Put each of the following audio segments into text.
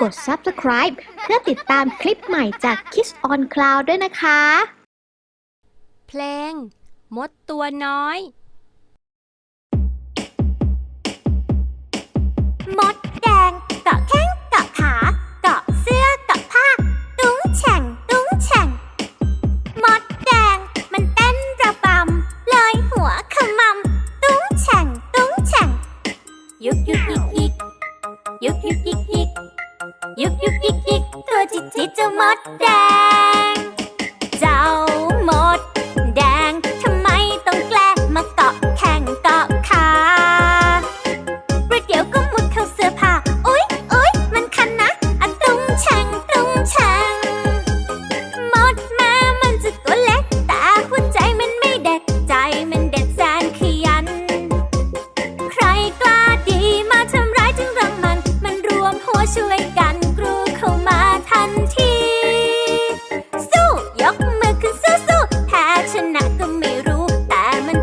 กด Subscribe เพื่อติดตามคลิปใหม่จาก Kiss on Cloud ด้วยนะคะ เพลง มดตัวน้อย มดแดงเกาะแข้งเกาะขาเกาะเสื้อเกาะผ้า ตุ้งแฉ่งตุ้งแฉ่ง มดแดงมันเต้นระบำเลยหัวขมำตุ้งแฉ่งตุ้งแฉ่งยุกยุกยิกยิกยุกยุกยิก จิตจิตจะมดแดง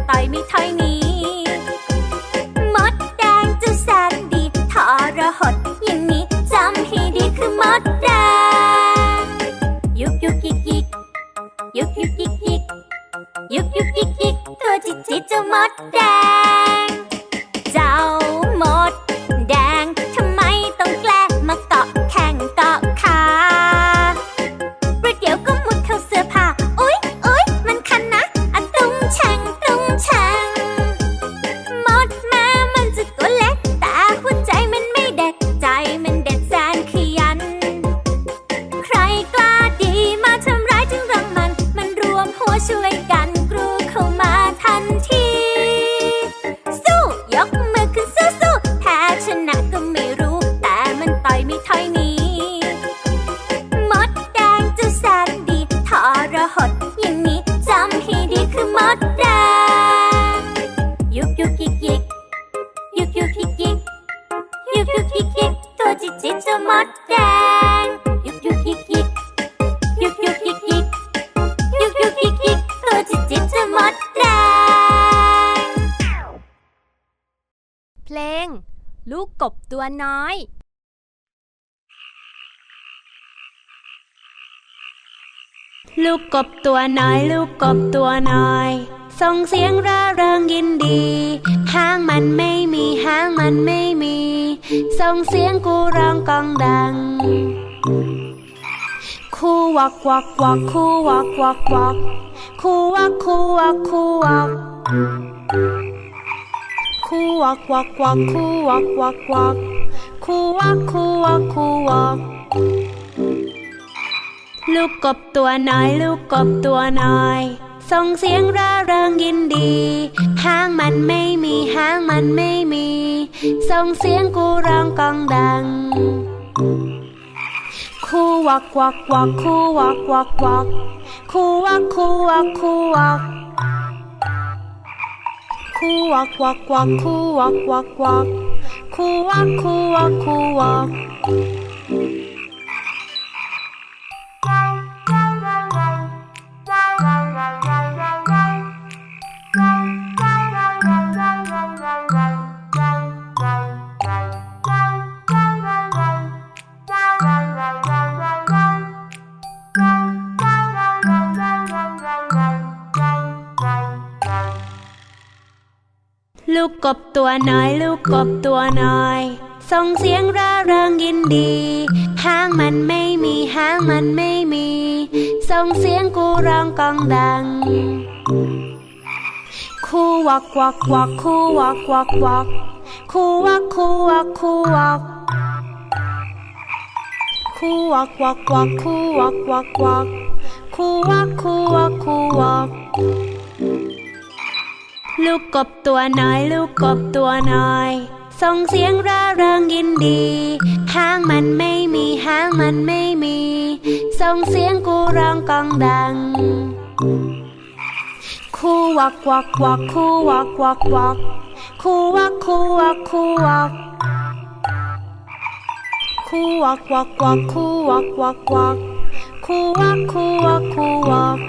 ต่อยไม่ถอยหนีมดแดงเจะแสนดีทอรหดอย่างนี้จำให้ดีคือมดแดง ยุกยุกยิกยิกยุกยุกยิกยิกยุกยุกยิกยิกตัวจิตจิตเจ้ามดแดง ลูกกบตัวน้อย ลูกกบตัวน้อย ลูกกบตัวน้อย ส่งเสียงร่าเริงยินดี ห้างมันไม่มีห้างมันไม่มี ส่งเสียงกูร้องกองดัง คูวักวักวักคูวักวักวักคูวักคูวักคูวัก คูวักวักวักคูวักวักวักคูวักคูวักคูวักลูกกบตัวน้อย ลูกกบตัวน้อยส่งเสียงร่าเริงยินดีห้างมันไม่มีห้างมันไม่มีส่งเสียงกูร้องกองดัง คูวักวักวักคูวักวักวักคูวักคูวักคูวัก คูวักวักวักคูวักวักวัก กบตัวน้อย ลูกกบตัวน้อย ส่งเสียงร่าเริงยินดีห้างมันไม่มีห้างมันไม่มี ส่งเสียงกูร้องกองดัง คูวักวักวักคูวักวักวักคูวักคูวักคูวักคูวักวักวักคูวักวักวักคูวักคูวักคูวัก ลูกกบตัวน้อย ลูกกบตัวน้อย ส่งเสียงร่าเริงยินดีห้างมันไม่มีห้างมันไม่มี ส่งเสียงกูร้องกองดัง คู่วักวักวักคู่วักวักวักคู่วักคู่วักคู่วักคู่วักวักวักคู่วักวักวักคู่วักคู่วักคู่วัก